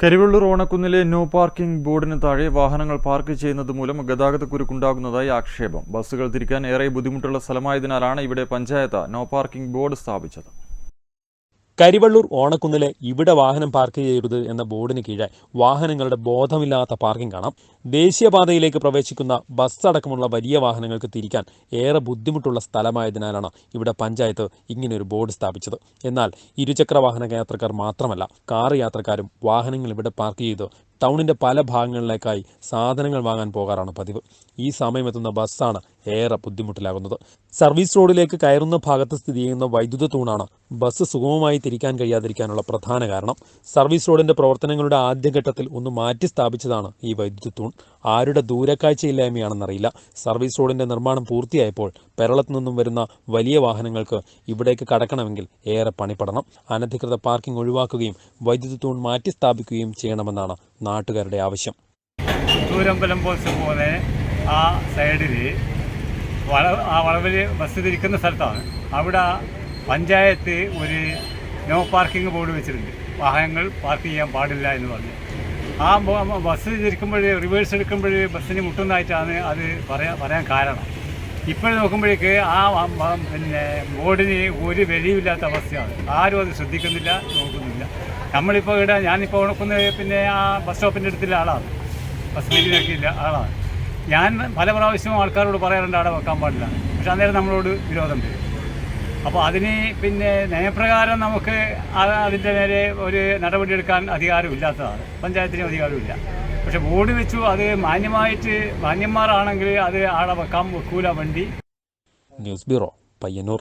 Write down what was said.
Karivellur ഓണക്കുന്നിലെ no parking ബോർഡിന് താഴെ വാഹനങ്ങൾ പാർക്ക് ചെയ്യുന്നത് മൂലം ഗതാഗതക്കുരുക്കുണ്ടാകുന്നതായി ആക്ഷേപം. ബസ്സുകൾ തിരിക്കാൻ ഏറെ ബുദ്ധിമുട്ടുള്ള സ്ഥലമായതിനാലാണ് ഇവിടെ പഞ്ചായത്ത് നോ പാർക്കിംഗ് ബോർഡ് സ്ഥാപിച്ചത്. കരിവള്ളൂർ ഓണക്കുന്നിലെ ഇവിടെ വാഹനം പാർക്ക് ചെയ്യരുത് എന്ന ബോർഡിന് കീഴെ വാഹനങ്ങളുടെ ബോധമില്ലാത്ത പാർക്കിംഗ് കാണാം. ദേശീയപാതയിലേക്ക് പ്രവേശിക്കുന്ന ബസ് അടക്കമുള്ള വലിയ വാഹനങ്ങൾക്ക് തിരിക്കാൻ ഏറെ ബുദ്ധിമുട്ടുള്ള സ്ഥലമായതിനാലാണ് ഇവിടെ പഞ്ചായത്ത് ഇങ്ങനെയൊരു ബോർഡ് സ്ഥാപിച്ചത്. എന്നാൽ ഇരുചക്ര വാഹന യാത്രക്കാർ മാത്രമല്ല കാർ യാത്രക്കാരും വാഹനങ്ങൾ ഇവിടെ പാർക്ക് ചെയ്ത് ടൗണിന്റെ പല ഭാഗങ്ങളിലേക്കായി സാധനങ്ങൾ വാങ്ങാൻ പോകാറാണ് പതിവ്. ഈ സമയമെത്തുന്ന ബസ്സാണ് ഏറെ ബുദ്ധിമുട്ടിലാകുന്നത്. സർവീസ് റോഡിലേക്ക് കയറുന്ന ഭാഗത്ത് സ്ഥിതി ചെയ്യുന്ന വൈദ്യുത തൂണാണ് ബസ് സുഗമമായി തിരിക്കാൻ കഴിയാതിരിക്കാനുള്ള പ്രധാന കാരണം. സർവീസ് റോഡിന്റെ പ്രവർത്തനങ്ങളുടെ ആദ്യഘട്ടത്തിൽ ഒന്ന് മാറ്റി സ്ഥാപിച്ചതാണ് ഈ വൈദ്യുത തൂൺ. ആരുടെ ദൂരക്കാഴ്ചയില്ലായ്മയാണെന്നറിയില്ല. സർവീസ് റോഡിന്റെ നിർമ്മാണം പൂർത്തിയായപ്പോൾ കേരളത്തിൽ നിന്നും വരുന്ന വലിയ വാഹനങ്ങൾക്ക് ഇവിടേക്ക് കടക്കണമെങ്കിൽ ഏറെ പണിപ്പെടണം. അനധികൃത പാർക്കിംഗ് ഒഴിവാക്കുകയും വൈദ്യുതി തൂൺ മാറ്റി സ്ഥാപിക്കുകയും ചെയ്യണമെന്നാണ് നാട്ടുകാരുടെ ആവശ്യം. ചൂരമ്പലം പോസ്റ്റ് പോലെ ആ സൈഡിൽ വള ആ വളവിൽ ബസ് തിരിക്കുന്ന സ്ഥലത്താണ്. അവിടെ പഞ്ചായത്ത് ഒരു നോ പാർക്കിംഗ് ബോർഡ് വെച്ചിട്ടുണ്ട്. വാഹനങ്ങൾ പാർക്ക് ചെയ്യാൻ പാടില്ല എന്ന് പറഞ്ഞു. ആ ബസ് തിരിക്കുമ്പോൾ റിവേഴ്സ് എടുക്കുമ്പോൾ ബസ്സിന് മുട്ടുന്നതായിട്ടാണ് അത് പറയാൻ പറയാൻ കാരണം. ഇപ്പോൾ നോക്കുമ്പോഴേക്ക് ആ പിന്നെ ബോർഡിന് ഒരു വെളിയുമില്ലാത്ത അവസ്ഥയാണ്. ആരും അത് ശ്രദ്ധിക്കുന്നില്ല നോക്കുന്നില്ല. നമ്മളിപ്പോൾ ഇവിടെ ഞാനിപ്പോൾ ഉണക്കുന്ന പിന്നെ ആ ബസ് സ്റ്റോപ്പിന്റെ അടുത്തുള്ള ആളാണ്. ബസ് മീറ്റിനൊക്കെയില്ല ആളാണ്. ഞാൻ പല പ്രാവശ്യവും ആൾക്കാരോട് പറയാറുണ്ട് അവിടെ വെക്കാൻ പാടില്ല. പക്ഷെ അന്നേരം നമ്മളോട് വിരോധം വരും അപ്പോൾ അതിന് പിന്നെ നയപ്രകാരം നമുക്ക് അതിന്റെ നേരെ ഒരു നടപടിയെടുക്കാൻ അധികാരമില്ലാത്തതാണ്. പഞ്ചായത്തിന് അധികാരമില്ല. പക്ഷെ ബോർഡ് വെച്ചു അത് മാന്യമായിട്ട് മാന്യന്മാരാണെങ്കിൽ അത് ആടെ വെക്കാൻ വെക്കൂല വണ്ടി. News bureau Payyanur.